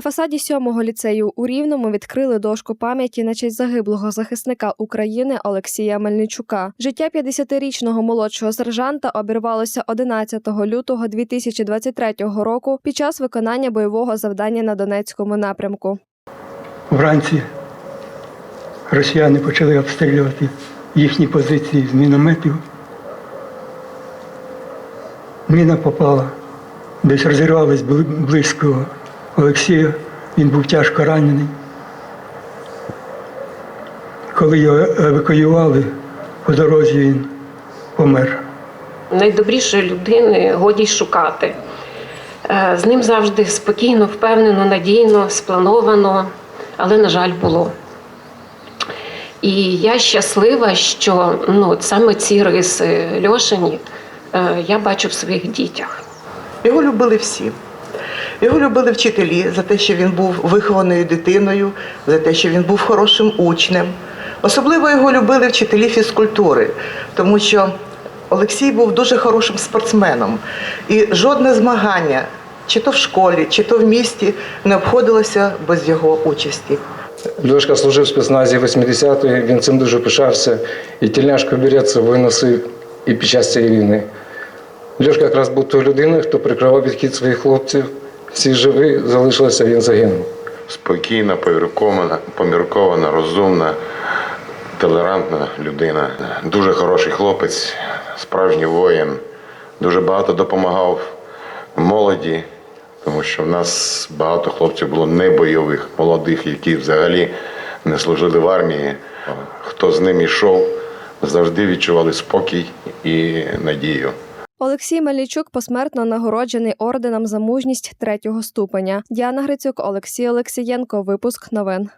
фасаді сьомого ліцею у Рівному відкрили дошку пам'яті на честь загиблого захисника України Олексія Мельничука. Життя 50-річного молодшого сержанта обірвалося 11 лютого 2023 року під час виконання бойового завдання на Донецькому напрямку. Вранці росіяни почали обстрілювати їхні позиції з мінометів. Міна попала, десь розірвалась бли- близько Олексія. Він був тяжко ранений. Коли його евакуювали, по дорозі він помер. найдобрішої людини годі й шукати. Е, З ним завжди спокійно, впевнено, надійно, сплановано, але, на жаль, було. І я щаслива, що ну, саме ці риси Льошині е, я бачу в своїх дітях. Його любили всі. Його любили вчителі за те, що він був вихованою дитиною, за те, що він був хорошим учнем. Особливо його любили вчителі фізкультури, тому що Олексій був дуже хорошим спортсменом. І жодне змагання, чи то в школі, чи то в місті, не обходилося без його участі. Льошка служив в спецназі 80-ї, він цим дуже пишався. І тільняшку берет з собою і під час цієї війни. Льошка якраз був тою людиною, хто прикривав відхід своїх хлопців. Всі живі, залишилося, він загинув. спокійна, поміркована, поміркована, розумна, толерантна людина. Дуже хороший хлопець, справжній воїн. Дуже багато допомагав молоді, тому що в нас багато хлопців було не бойових, молодих, які взагалі не служили в армії. Хто з ним йшов, завжди відчували спокій і надію. Олексій Мельничук посмертно нагороджений орденом за мужність третього ступеня. Діана Грицюк, Олексій Олексієнко. Випуск новин.